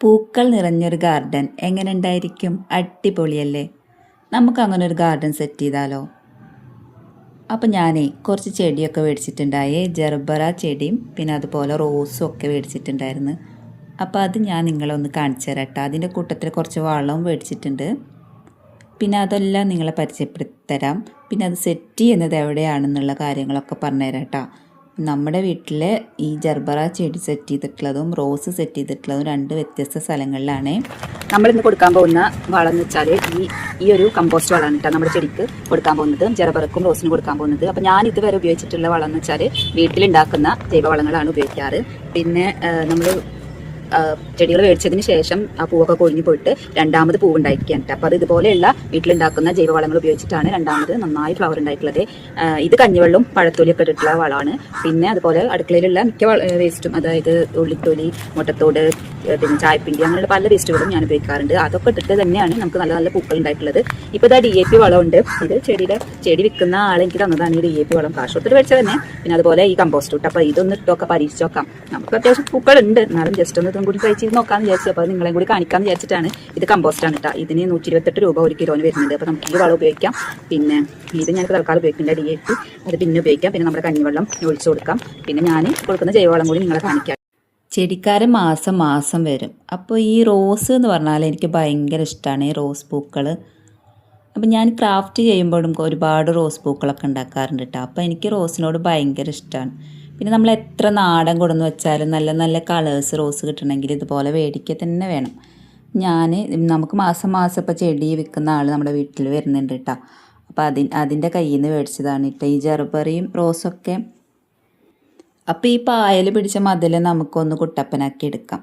പൂക്കൾ നിറഞ്ഞൊരു ഗാർഡൻ എങ്ങനെ ഉണ്ടായിരിക്കും? അടിപൊളിയല്ലേ. നമുക്ക് അങ്ങനെ ഒരു ഗാർഡൻ സെറ്റ് ചെയ്താലോ? അപ്പോൾ ഞാനേ കുറച്ച് ചെടിയൊക്കെ മേടിച്ചിട്ടുണ്ടായേ. ജർബറ ചെടിയും പിന്നെ അതുപോലെ റോസും ഒക്കെ മേടിച്ചിട്ടുണ്ടായിരുന്നു. അപ്പോൾ അത് ഞാൻ നിങ്ങളെ ഒന്ന് കാണിച്ചു തരാം കേട്ടോ. അതിന്റെ കൂട്ടത്തിൽ കുറച്ച് വളവും മേടിച്ചിട്ടുണ്ട്. പിന്നെ അതെല്ലാം നിങ്ങളെ പരിചയപ്പെടുത്തി തരാം പിന്നെ അത് സെറ്റ് ചെയ്യുന്നത് എവിടെയാണെന്നുള്ള കാര്യങ്ങളൊക്കെ പറഞ്ഞുതരാം കേട്ടോ. നമ്മുടെ വീട്ടിൽ ഈ ജർബറ ചെടി സെറ്റ് ചെയ്തിട്ടുള്ളതും റോസ് സെറ്റ് ചെയ്തിട്ടുള്ളതും രണ്ട് വ്യത്യസ്ത സ്ഥലങ്ങളിലാണ് നമ്മൾ ഇന്ന് കൊടുക്കാൻ പോകുന്ന വളം എന്ന് വെച്ചാൽ ഈ ഈ ഒരു കമ്പോസ്റ്റ് വളമാണ് കേട്ടോ നമ്മുടെ ചെടിക്ക് കൊടുക്കാൻ പോകുന്നത്. ജർബറക്കും റോസിനും കൊടുക്കാൻ പോകുന്നത്. അപ്പം ഞാൻ ഇതുവരെ ഉപയോഗിച്ചിട്ടുള്ള വളം എന്ന് വെച്ചാൽ വീട്ടിലുണ്ടാക്കുന്ന ജൈവവളങ്ങളാണ് ഉപയോഗിക്കാറ്. പിന്നെ നമ്മൾ ചെടികൾ മേടിച്ചതിന് ശേഷം ആ പൂവൊക്കെ കൊഴിഞ്ഞു പോയിട്ട് രണ്ടാമത് പൂവ് ഉണ്ടായിരിക്കാൻ അപ്പോൾ അത് ഇതുപോലെയുള്ള വീട്ടിലുണ്ടാക്കുന്ന ജൈവവളങ്ങൾ ഉപയോഗിച്ചിട്ടാണ് രണ്ടാമത് നന്നായി ഫ്ലവർ ഉണ്ടായിട്ടുള്ളത്. ഇത് കഞ്ഞിവെള്ളം പഴത്തൊലിയൊക്കെ ഇട്ടിട്ടുള്ള വളമാണ്. പിന്നെ അതുപോലെ അടുക്കളയിലുള്ള മിക്ക വേസ്റ്റും അതായത് ഉള്ളിത്തൊലി മുട്ടത്തോട് പിന്നെ ചായപ്പിണ്ടി അങ്ങനെയുള്ള പല വേസ്റ്റുകളും ഞാൻ ഉപയോഗിക്കാറുണ്ട്. അതൊക്കെ ഇട്ടിട്ട് തന്നെയാണ് നമുക്ക് നല്ല നല്ല പൂക്കൾ ഉണ്ടായിട്ടുള്ളത്. ഇപ്പോൾ ഇതാ ഡി എ പി വളമുണ്ട്. ഇത് ചെടിയുടെ ചെടി വിൽക്കുന്ന ആൾ എനിക്ക് തന്നതാണ് ഈ ഡി എ പി വളം. കാശ് കൊടുത്തിട്ട് മേടിച്ചത് തന്നെ പിന്നെ അതുപോലെ ഈ കമ്പോസ്റ്റ് ഇട്ട്. അപ്പോൾ ഇതൊന്ന് ഇട്ടൊക്കെ പരീക്ഷിച്ചു നോക്കാം. നമുക്ക് അത്യാവശ്യം പൂക്കളുണ്ട്. എന്നാലും ജസ്റ്റ് ഒന്ന് ഇതും കൂടി ട്രൈ ചെയ്ത് നോക്കാന്ന് വിചാരിച്ചു. അപ്പോൾ നിങ്ങളെയും കൂടി കാണിക്കാന്ന് വിചാരിച്ചിട്ടാണ് ഇത് കമ്പോസ്റ്റ് ആണ് കേട്ടോ ഇതിന് നൂറ്റി ഇരുപത്തെട്ട് രൂപ ഒരു കിലോന് വരുന്നുണ്ട്. അപ്പോൾ നമുക്ക് ഈ വളം ഉപയോഗിക്കാം. പിന്നെ ഇത് ഞാൻ തൽക്കാലം ഉപയോഗിക്കുന്നുണ്ട് ഡി എ പി അത് പിന്നെ ഉപയോഗിക്കാം. പിന്നെ നമ്മുടെ കഞ്ഞിവെള്ളം ഒഴിച്ചു കൊടുക്കാം. പിന്നെ ഞാൻ കൊടുക്കുന്ന ജൈവവളം കൂടി നിങ്ങളെ കാണിക്കാം. ചെടിക്കാരൻ മാസം മാസം വരും. അപ്പോൾ ഈ റോസ് എന്ന് പറഞ്ഞാൽ എനിക്ക് ഭയങ്കര ഇഷ്ടമാണ്. ഈ റോസ് പൂക്കൾ. അപ്പം ഞാൻ ക്രാഫ്റ്റ് ചെയ്യുമ്പോഴും ഒരുപാട് റോസ് പൂക്കളൊക്കെ ഉണ്ടാക്കാറുണ്ട് കേട്ടോ അപ്പോൾ എനിക്ക് റോസിനോട് ഭയങ്കര ഇഷ്ടമാണ്. പിന്നെ നമ്മൾ എത്ര നാടൻ കൊടുന്ന് വെച്ചാലും നല്ല നല്ല കളേഴ്സ് റോസ് കിട്ടണമെങ്കിൽ ഇതുപോലെ മേടിക്കുക തന്നെ വേണം. ഞാൻ നമുക്ക് മാസം മാസം ഇപ്പോൾ ചെടി വിൽക്കുന്ന ആൾ നമ്മുടെ വീട്ടിൽ വരുന്നുണ്ട് കേട്ടോ അപ്പോൾ അതി അതിന്റെ കയ്യിൽ നിന്ന് മേടിച്ചതാണ് കേട്ടോ ഈ ജെർബറിയും റോസൊക്കെ അപ്പോൾ ഈ പായൽ പിടിച്ച മതിൽ നമുക്കൊന്ന് കുട്ടപ്പനാക്കി എടുക്കാം.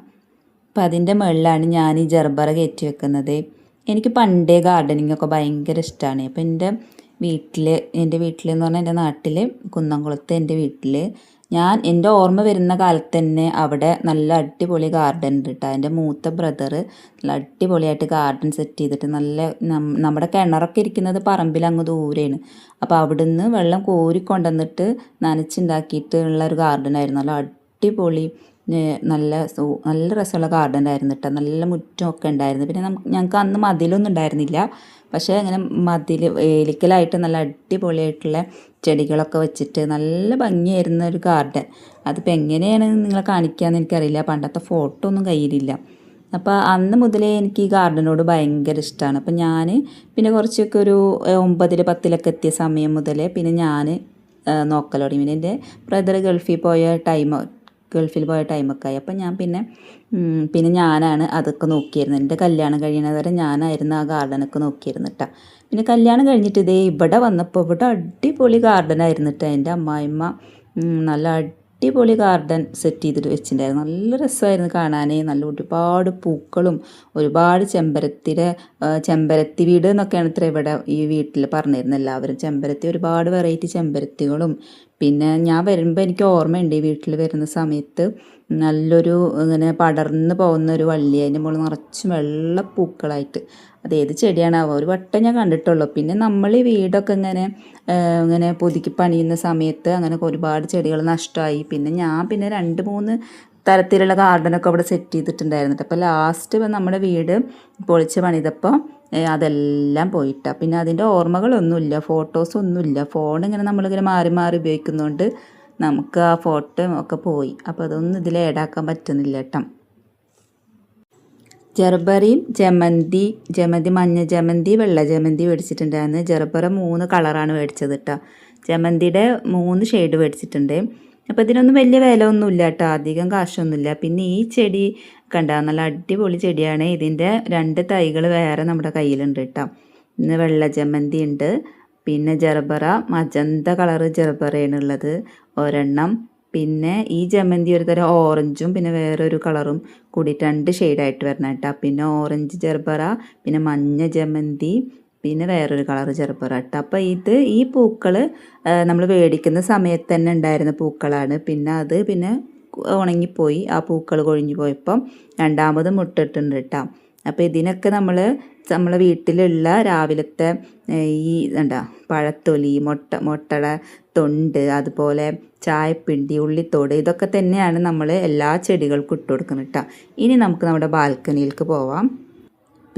അപ്പം അതിന്റെ മുകളിലാണ് ഞാൻ ഈ ജർബറ കയറ്റി വെക്കുന്നത്. എനിക്ക് പണ്ടേ ഗാർഡനിങ് ഒക്കെ ഭയങ്കര ഇഷ്ടമാണ് അപ്പോൾ എന്റെ വീട്ടിൽ എന്റെ വീട്ടിൽ എന്ന് പറഞ്ഞാൽ എന്റെ നാട്ടിൽ കുന്നംകുളത്ത് എന്റെ വീട്ടിൽ ഞാൻ എന്റെ ഓർമ്മ വരുന്ന കാലത്ത് തന്നെ അവിടെ നല്ല അടിപൊളി ഗാർഡൻ ഉണ്ട് കേട്ടോ എന്റെ മൂത്ത ബ്രദർ നല്ല അടിപൊളിയായിട്ട് ഗാർഡൻ സെറ്റ് ചെയ്തിട്ട് നല്ല നമ്മുടെ കിണറൊക്കെ ഇരിക്കുന്നത് പറമ്പിൽ അങ്ങ് ദൂരെയാണ്. അപ്പോൾ അവിടുന്ന് വെള്ളം കോരി കൊണ്ടുവന്നിട്ട് നനച്ചുണ്ടാക്കിയിട്ട് ഉള്ള ഒരു ഗാർഡൻ ആയിരുന്നു. നല്ല അടിപൊളി നല്ല നല്ല രസമുള്ള ഗാർഡൻ ആയിരുന്നു കേട്ടോ നല്ല മുറ്റമൊക്കെ ഉണ്ടായിരുന്നു. പിന്നെ നമുക്ക് ഞങ്ങൾക്ക് അന്ന് മതിലൊന്നും ഉണ്ടായിരുന്നില്ല. പക്ഷേ അങ്ങനെ മതിൽ വേലിക്കലായിട്ട് നല്ല അടിപൊളിയായിട്ടുള്ള ചെടികളൊക്കെ വെച്ചിട്ട് നല്ല ഭംഗിയായിരുന്ന ഒരു ഗാർഡൻ അതിപ്പോൾ എങ്ങനെയാണ് നിങ്ങളെ കാണിക്കുകയെന്ന് എനിക്കറിയില്ല. പണ്ടത്തെ ഫോട്ടോ ഒന്നും കയ്യിലില്ല. അപ്പോൾ അന്ന് മുതലേ എനിക്ക് ഈ ഗാർഡനോട് ഭയങ്കര ഇഷ്ടമാണ് അപ്പോൾ ഞാൻ പിന്നെ കുറച്ചൊക്കെ ഒരു ഒമ്പതിൽ പത്തിലൊക്കെ എത്തിയ സമയം മുതലേ പിന്നെ ഞാൻ നോക്കലോടി പിന്നെ എന്റെ ബ്രദർ ഗൾഫിൽ പോയ ടൈം ഗൾഫിൽ പോയ ടൈമൊക്കെ ആയി. അപ്പം ഞാൻ പിന്നെ പിന്നെ ഞാനാണ് അതൊക്കെ നോക്കിയിരുന്നത്. എന്റെ കല്യാണം കഴിയുന്നത് വരെ ഞാനായിരുന്നു ആ ഗാർഡനൊക്കെ നോക്കിയിരുന്നു പിന്നെ കല്യാണം കഴിഞ്ഞിട്ട് ഇതേ ഇവിടെ വന്നപ്പോൾ ഇവിടെ അടിപൊളി ഗാർഡനായിരുന്നു കേട്ടോ എന്റെ അമ്മായിമ്മ നല്ല അടിപൊളി ഗാർഡൻ സെറ്റ് ചെയ്തിട്ട് വെച്ചിട്ടുണ്ടായിരുന്നു. നല്ല രസമായിരുന്നു കാണാനേ നല്ല ഒരുപാട് പൂക്കളും ഒരുപാട് ചെമ്പരത്തിയുടെ ചെമ്പരത്തി വീട് എന്നൊക്കെയാണ് ഇത്ര ഇവിടെ ഈ വീട്ടിൽ പറഞ്ഞിരുന്നത്. എല്ലാവരും ചെമ്പരത്തി ഒരുപാട് വെറൈറ്റി ചെമ്പരത്തികളും പിന്നെ ഞാൻ വരുമ്പോൾ എനിക്ക് ഓർമ്മയുണ്ട് ഈ വീട്ടിൽ വരുന്ന സമയത്ത് നല്ലൊരു ഇങ്ങനെ പടർന്ന് പോകുന്ന ഒരു വള്ളി അതിന്റെ മുകളിൽ നിറച്ച് വെള്ളപ്പൂക്കളായിട്ട് അത് ഏത് ചെടിയാണാവോ ഒരു വട്ടം ഞാൻ കണ്ടിട്ടുള്ളൂ. പിന്നെ നമ്മൾ ഈ വീടൊക്കെ ഇങ്ങനെ ഇങ്ങനെ പുതുക്കി പണിയുന്ന സമയത്ത് അങ്ങനെ ഒരുപാട് ചെടികൾ നഷ്ടമായി. പിന്നെ ഞാൻ പിന്നെ രണ്ട് മൂന്ന് തരത്തിലുള്ള ഗാർഡനൊക്കെ അവിടെ സെറ്റ് ചെയ്തിട്ടുണ്ടായിരുന്നു അപ്പോൾ ലാസ്റ്റ് നമ്മുടെ വീട് പൊളിച്ച് പണിതപ്പോൾ അതെല്ലാം പോയിട്ടാണ് പിന്നെ അതിന്റെ ഓർമ്മകളൊന്നുമില്ല ഫോട്ടോസൊന്നുമില്ല ഫോൺ ഇങ്ങനെ നമ്മളിങ്ങനെ മാറി മാറി ഉപയോഗിക്കുന്നതുകൊണ്ട് നമുക്ക് ആ ഫോട്ടോ ഒക്കെ പോയി. അപ്പോൾ അതൊന്നും ഇതിൽ ഏടാക്കാൻ പറ്റുന്നില്ല കേട്ടോ ജർബറിയും ജമന്തി ജമന്തി മഞ്ഞ ജമന്തി വെള്ള ജമന്തി മേടിച്ചിട്ടുണ്ടായിരുന്നു. ജർബറ മൂന്ന് കളറാണ് മേടിച്ചത് കേട്ടോ ജമന്തിയുടെ മൂന്ന് ഷെയ്ഡ് മേടിച്ചിട്ടുണ്ട്. അപ്പോൾ ഇതിനൊന്നും വലിയ വില ഒന്നുമില്ല കേട്ടോ അധികം കാശൊന്നുമില്ല. പിന്നെ ഈ ചെടി കണ്ട നല്ല അടിപൊളി ചെടിയാണ്. ഇതിന്റെ രണ്ട് തൈകൾ വേറെ നമ്മുടെ കയ്യിലുണ്ട് കേട്ടോ ഇന്ന് വെള്ള ജമന്തി ഉണ്ട്. പിന്നെ ജർബറ മജന്ത കളറ് ജർബറയാണ് ഉള്ളത് ഒരെണ്ണം. പിന്നെ ഈ ജമന്തി ഒരു തരം ഓറഞ്ചും പിന്നെ വേറൊരു കളറും കൂടി രണ്ട് ഷെയ്ഡായിട്ട് വരണം കേട്ടോ പിന്നെ ഓറഞ്ച് ജർബറ പിന്നെ മഞ്ഞ ജമന്തി പിന്നെ വേറൊരു കളർ ചെറുപ്പറട്ട അപ്പോൾ ഇത് ഈ പൂക്കൾ നമ്മൾ മേടിക്കുന്ന സമയത്ത് തന്നെ ഉണ്ടായിരുന്ന പൂക്കളാണ്. പിന്നെ അത് പിന്നെ ഉണങ്ങിപ്പോയി ആ പൂക്കൾ കൊഴിഞ്ഞു പോയപ്പം രണ്ടാമത് മുട്ടിട്ടുണ്ട് കേട്ടോ അപ്പോൾ ഇതിനൊക്കെ നമ്മൾ നമ്മളെ വീട്ടിലുള്ള രാവിലത്തെ ഈ എന്താ പഴത്തൊലി മുട്ട മുട്ടട തൊണ്ട് അതുപോലെ ചായപ്പിണ്ടി ഉള്ളിത്തോട് ഇതൊക്കെ തന്നെയാണ് നമ്മൾ എല്ലാ ചെടികൾക്കും ഇട്ട് കൊടുക്കുന്നത് കേട്ടോ ഇനി നമുക്ക് നമ്മുടെ ബാൽക്കണിയിലേക്ക് പോവാം.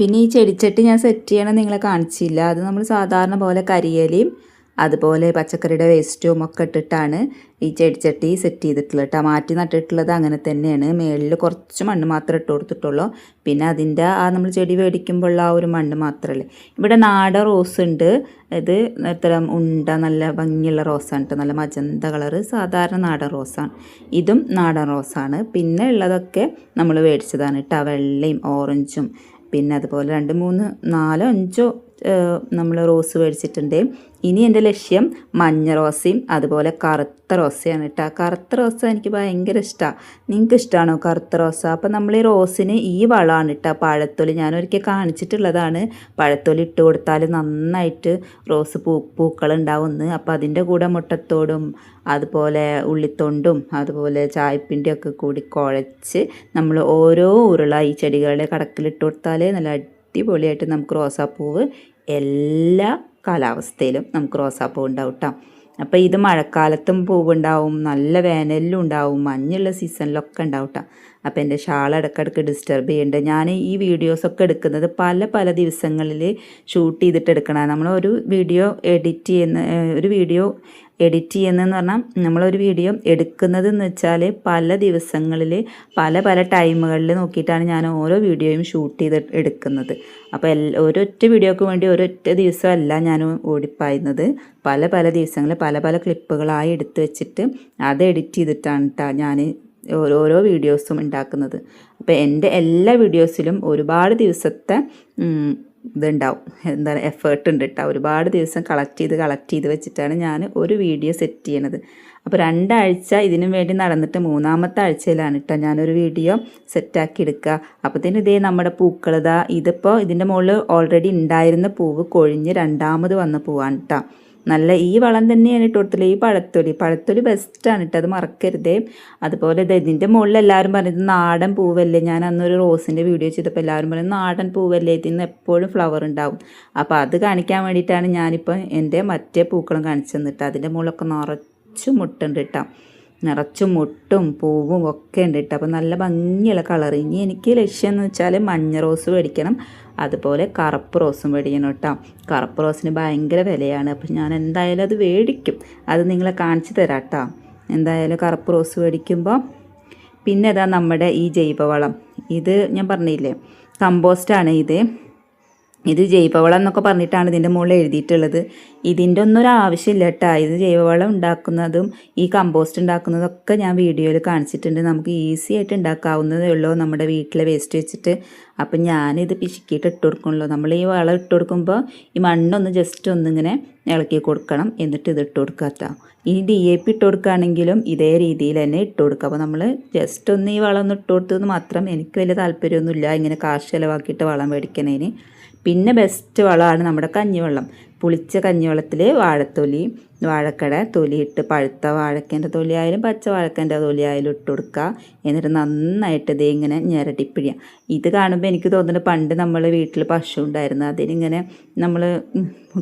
പിന്നെ ഈ ചെടിച്ചട്ടി ഞാൻ സെറ്റ് ചെയ്യണം നിങ്ങളെ കാണിച്ചില്ല. അത് നമ്മൾ സാധാരണ പോലെ കരിയലയും അതുപോലെ പച്ചക്കറിയുടെ വേസ്റ്റും ഒക്കെ ഇട്ടിട്ടാണ് ഈ ചെടിച്ചട്ടി സെറ്റ് ചെയ്തിട്ടുള്ളത് കേട്ടോ മാറ്റി നട്ടിട്ടുള്ളത് അങ്ങനെ തന്നെയാണ്. മേളിൽ കുറച്ച് മണ്ണ് മാത്രമേ ഇട്ട് കൊടുത്തിട്ടുള്ളൂ. പിന്നെ അതിന്റെ ആ നമ്മൾ ചെടി മേടിക്കുമ്പോഴുള്ള ആ ഒരു മണ്ണ് മാത്രമല്ലേ. ഇവിടെ നാടൻ റോസ് ഉണ്ട്. ഇത് ഇത്തരം ഉണ്ട നല്ല ഭംഗിയുള്ള റോസാണ് കേട്ടോ നല്ല മജന്ത കളറ് സാധാരണ നാടൻ റോസാണ് ഇതും നാടൻ റോസാണ് പിന്നെ ഉള്ളതൊക്കെ നമ്മൾ മേടിച്ചതാണ് കേട്ടോ വെള്ളയും ഓറഞ്ചും പിന്നെ അതുപോലെ രണ്ട് മൂന്ന് നാലോ അഞ്ചോ നമ്മൾ റോസ് മേടിച്ചിട്ടുണ്ട്. ഇനി എന്റെ ലക്ഷ്യം മഞ്ഞ റോസയും അതുപോലെ കറുത്ത റോസയാണ് കേട്ടോ. കറുത്ത റോസ എനിക്ക് ഭയങ്കര ഇഷ്ടമാണ് നിങ്ങൾക്ക് ഇഷ്ടമാണോ കറുത്ത റോസ? അപ്പോൾ നമ്മൾ ഈ റോസിന് ഈ വളമാണ് കേട്ടോ. പഴത്തൊലി ഞാൻ ഒരിക്കൽ കാണിച്ചിട്ടുള്ളതാണ്. പഴത്തൊലി ഇട്ട് കൊടുത്താൽ നന്നായിട്ട് റോസ് പൂ പൂക്കൾ ഉണ്ടാവുമെന്ന് അപ്പോൾ അതിന്റെ കൂടെ മുട്ടത്തോടും അതുപോലെ ഉള്ളിത്തൊണ്ടും അതുപോലെ ചായപ്പിന്റെയൊക്കെ കൂടി കുഴച്ച് നമ്മൾ ഓരോ ഉരുള ഈ ചെടികളുടെ കടക്കിലിട്ട് കൊടുത്താൽ നല്ല അടിപൊളിയായിട്ട് നമുക്ക് റോസാപ്പൂവ് എല്ലാ കാലാവസ്ഥയിലും നമുക്ക് റോസാപ്പൂ ഉണ്ടാവും കേട്ടോ അപ്പോൾ ഇത് മഴക്കാലത്തും പൂവുണ്ടാവും നല്ല വേനലിലും ഉണ്ടാവും മഞ്ഞുള്ള സീസണിലൊക്കെ ഉണ്ടാവും കേട്ടോ അപ്പോൾ എന്റെ ഷാൾ ഇടയ്ക്കിടയ്ക്ക് ഡിസ്റ്റർബ് ചെയ്യുന്നുണ്ട് ഞാൻ ഈ വീഡിയോസൊക്കെ എടുക്കുന്നത് പല പല ദിവസങ്ങളിൽ ഷൂട്ട് ചെയ്തിട്ട് എടുക്കണം നമ്മൾ ഒരു വീഡിയോ എഡിറ്റ് ചെയ്യുന്ന ഒരു വീഡിയോ എഡിറ്റ് ചെയ്യുന്നതെന്ന് പറഞ്ഞാൽ നമ്മളൊരു വീഡിയോ എടുക്കുന്നത് എന്ന് വെച്ചാൽ പല ദിവസങ്ങളിൽ പല പല ടൈമുകളിൽ നോക്കിയിട്ടാണ് ഞാൻ ഓരോ വീഡിയോയും ഷൂട്ട് ചെയ്ത് എടുക്കുന്നത്. അപ്പോൾ എല്ലാ ഒരൊറ്റ വീഡിയോക്ക് വേണ്ടി ഒരൊറ്റ ദിവസമല്ല ഞാൻ ഓടിപ്പായുന്നത്. പല പല ദിവസങ്ങളിൽ പല പല ക്ലിപ്പുകളായി എടുത്ത് വെച്ചിട്ട് അത് എഡിറ്റ് ചെയ്തിട്ടാണ് കേട്ടോ ഞാൻ ഓരോരോ വീഡിയോസും ഉണ്ടാക്കുന്നത്. അപ്പോൾ എന്റെ എല്ലാ വീഡിയോസിലും ഒരുപാട് ദിവസത്തെ ഇതുണ്ടാവും. എന്താ എഫേർട്ട് ഉണ്ട് കേട്ടോ ഒരുപാട് ദിവസം കളക്ട് ചെയ്ത് കളക്ട് ചെയ്ത് വെച്ചിട്ടാണ് ഞാൻ ഒരു വീഡിയോ സെറ്റ് ചെയ്യണത്. അപ്പോൾ രണ്ടാഴ്ച ഇതിനു വേണ്ടി നടന്നിട്ട് മൂന്നാമത്തെ ആഴ്ചയിലാണ് കേട്ടോ ഞാനൊരു വീഡിയോ സെറ്റാക്കി എടുക്കുക അപ്പോഴത്തേനും ഇതേ നമ്മുടെ പൂക്കളിതാ ഇതിപ്പോൾ ഇതിന്റെ മുകളിൽ ഓൾറെഡി ഉണ്ടായിരുന്ന പൂവ് കൊഴിഞ്ഞ് രണ്ടാമത് വന്ന പൂവാണ് കേട്ടോ നല്ല ഈ വളം തന്നെയാണ് ഇട്ട് കൊടുത്തില്ല ഈ പഴത്തൊലി പഴത്തൊലി ബെസ്റ്റാണ് കേട്ടോ അത് മറക്കരുതേ. അതുപോലെ ഇത് ഇതിന്റെ മുകളിൽ എല്ലാവരും പറഞ്ഞത് നാടൻ പൂവല്ലേ? ഞാൻ അന്നൊരു റോസിന്റെ വീഡിയോ ചെയ്തപ്പോൾ എല്ലാവരും പറഞ്ഞു നാടൻ പൂവല്ലേ? ഇതിന് എപ്പോഴും ഫ്ലവർ ഉണ്ടാവും. അപ്പോൾ അത് കാണിക്കാൻ വേണ്ടിയിട്ടാണ് ഞാനിപ്പോൾ എന്റെ മറ്റേ പൂക്കളും കാണിച്ചു തന്നിട്ട് അതിന്റെ മുകളിലൊക്കെ നിറച്ച് മുട്ടുണ്ട് കേട്ടോ. നിറച്ചും മുട്ടും പൂവും ഒക്കെ ഉണ്ട് കേട്ടോ അപ്പോൾ നല്ല ഭംഗിയുള്ള കളർ ഇനി എനിക്ക് ലക്ഷ്യം എന്ന് വെച്ചാൽ മഞ്ഞ റോസ് മേടിക്കണം. അതുപോലെ കറുപ്പ് റോസും മേടിക്കണം കേട്ടോ. കറുപ്പ് റോസിന് ഭയങ്കര വിലയാണ്. അപ്പോൾ ഞാൻ എന്തായാലും അത് മേടിക്കും. അത് നിങ്ങളെ കാണിച്ചു തരാം കേട്ടോ. എന്തായാലും കറുപ്പ് റോസ് മേടിക്കുമ്പോൾ പിന്നെ ഇതാ നമ്മുടെ ഈ ജൈവവളം. ഇത് ഞാൻ പറഞ്ഞില്ലേ കമ്പോസ്റ്റാണ് ഇത്. ഇത് ജൈവവളം എന്നൊക്കെ പറഞ്ഞിട്ടാണ് ഇതിന്റെ മുകളിൽ എഴുതിയിട്ടുള്ളത്. ഇതിന്റെ ഒന്നും ഒരു ആവശ്യമില്ല കേട്ടോ. ഇത് ജൈവവളം ഉണ്ടാക്കുന്നതും ഈ കമ്പോസ്റ്റ് ഉണ്ടാക്കുന്നതൊക്കെ ഞാൻ വീഡിയോയിൽ കാണിച്ചിട്ടുണ്ട്. നമുക്ക് ഈസി ആയിട്ട് ഉണ്ടാക്കാവുന്നതേ ഉള്ളൂ നമ്മുടെ വീട്ടിലെ വേസ്റ്റ് വെച്ചിട്ട്. അപ്പം ഞാനിത് പിശുക്കിയിട്ട് ഇട്ട് കൊടുക്കണല്ലോ നമ്മൾ ഈ വളം ഇട്ട് കൊടുക്കുമ്പോൾ ഈ മണ്ണൊന്ന് ജസ്റ്റ് ഒന്നിങ്ങനെ ഇളക്കി കൊടുക്കണം. എന്നിട്ട് ഇത് ഇട്ട് കൊടുക്കാത്ത ഇനി ഡി എ പി ഇട്ട് കൊടുക്കുകയാണെങ്കിലും ഇതേ രീതിയിൽ തന്നെ ഇട്ട് കൊടുക്കുക. അപ്പോൾ നമ്മൾ ജസ്റ്റ് ഒന്ന് ഈ വളം ഒന്ന് ഇട്ട് കൊടുത്തത് മാത്രം എനിക്ക് വലിയ താല്പര്യമൊന്നുമില്ല. ഇങ്ങനെ കാശ് ചിലവാക്കിയിട്ട് വളം മേടിക്കണേന് പിന്നെ ബെസ്റ്റ് വളമാണ് നമ്മുടെ കഞ്ഞിവെള്ളം. പുളിച്ച കഞ്ഞിവെള്ളത്തിൽ വാഴത്തൊലി വാഴക്കട തൊലിയിട്ട് പഴുത്ത വാഴക്കേന്റെ തൊലിയായാലും പച്ച വാഴക്കേന്റെ തൊലിയായാലും ഇട്ട് കൊടുക്കുക. എന്നിട്ട് നന്നായിട്ട് ഇതേ ഇങ്ങനെ ഞെരടിപ്പിഴിയാം ഇത് കാണുമ്പോൾ എനിക്ക് തോന്നുന്നത് പണ്ട് നമ്മൾ വീട്ടിൽ പശു ഉണ്ടായിരുന്നു. അതിനിങ്ങനെ നമ്മൾ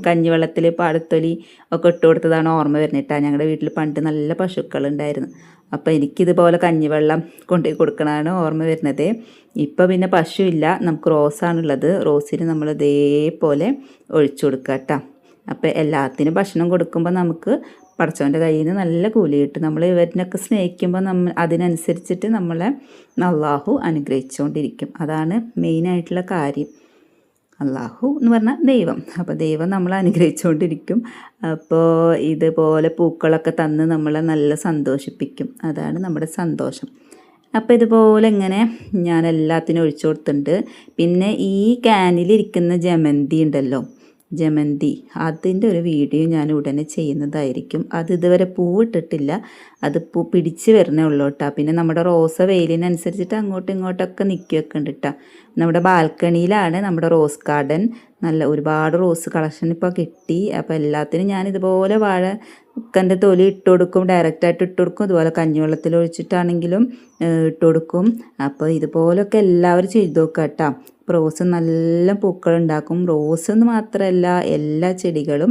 കഞ്ഞിവെള്ളത്തിൽ പാടത്തൊലി ഒക്കെ ഇട്ട് കൊടുത്തതാണ് ഓർമ്മ വരുന്നിട്ടാണ് ഞങ്ങളുടെ വീട്ടിൽ പണ്ട് നല്ല പശുക്കളുണ്ടായിരുന്നു. അപ്പോൾ എനിക്കിതുപോലെ കഞ്ഞിവെള്ളം കൊണ്ടുപോയി കൊടുക്കണതാണ് ഓർമ്മ വരുന്നത്. ഇപ്പോൾ പിന്നെ പശു ഇല്ല. നമുക്ക് റോസാണുള്ളത്. റോസിന് നമ്മൾ ഇതേപോലെ ഒഴിച്ചു കൊടുക്കുക കേട്ടോ അപ്പോൾ എല്ലാത്തിനും ഭക്ഷണം കൊടുക്കുമ്പോൾ നമുക്ക് പടച്ചവന്റെ കയ്യിൽ നിന്ന് നല്ല കൂലി കിട്ടും. നമ്മൾ ഇവരിനൊക്കെ സ്നേഹിക്കുമ്പോൾ നമ്മൾ അതിനനുസരിച്ചിട്ട് നമ്മളെ അള്ളാഹു അനുഗ്രഹിച്ചുകൊണ്ടിരിക്കും അതാണ് മെയിനായിട്ടുള്ള കാര്യം. അള്ളാഹു എന്ന് പറഞ്ഞാൽ ദൈവം. അപ്പോൾ ദൈവം നമ്മളെ അനുഗ്രഹിച്ചുകൊണ്ടിരിക്കും അപ്പോൾ ഇതുപോലെ പൂക്കളൊക്കെ തന്ന് നമ്മളെ നല്ല സന്തോഷിപ്പിക്കും. അതാണ് നമ്മുടെ സന്തോഷം. അപ്പോൾ ഇതുപോലെ ഇങ്ങനെ ഞാൻ എല്ലാത്തിനും ഒഴിച്ചു കൊടുത്തിട്ടുണ്ട്. പിന്നെ ഈ ക്യാനിലിരിക്കുന്ന ജമന്തി ഉണ്ടല്ലോ. ജമന്തി. അതിന്റെ ഒരു വീഡിയോ ഞാൻ ഉടനെ ചെയ്യുന്നതായിരിക്കും. അത് ഇതുവരെ പൂവിട്ടിട്ടില്ല അത് പൂ പിടിച്ച് വരണേ ഉള്ളൂ കേട്ടോ. പിന്നെ നമ്മുടെ റോസ വെയിലിനനുസരിച്ചിട്ട് അങ്ങോട്ടും ഇങ്ങോട്ടൊക്കെ നിൽക്കുകയൊക്കെ ഉണ്ട് കേട്ടോ. നമ്മുടെ ബാൽക്കണിയിലാണ് നമ്മുടെ റോസ് ഗാർഡൻ. നല്ല ഒരുപാട് റോസ് കളക്ഷൻ ഇപ്പോൾ കിട്ടി. അപ്പോൾ എല്ലാത്തിനും ഞാൻ ഇതുപോലെ വാഴ ഉക്കന്റെ തൊലി ഇട്ട് കൊടുക്കും. ഡയറക്റ്റായിട്ട് ഇട്ട് കൊടുക്കും. അതുപോലെ കഞ്ഞിവെള്ളത്തിൽ ഒഴിച്ചിട്ടാണെങ്കിലും ഇട്ട് കൊടുക്കും. അപ്പോൾ ഇതുപോലൊക്കെ എല്ലാവരും ചെയ്ത് നോക്കുക കേട്ടോ. റോസ് നല്ല പൂക്കൾ ഉണ്ടാക്കും. റോസ് എന്ന് മാത്രമല്ല എല്ലാ ചെടികളും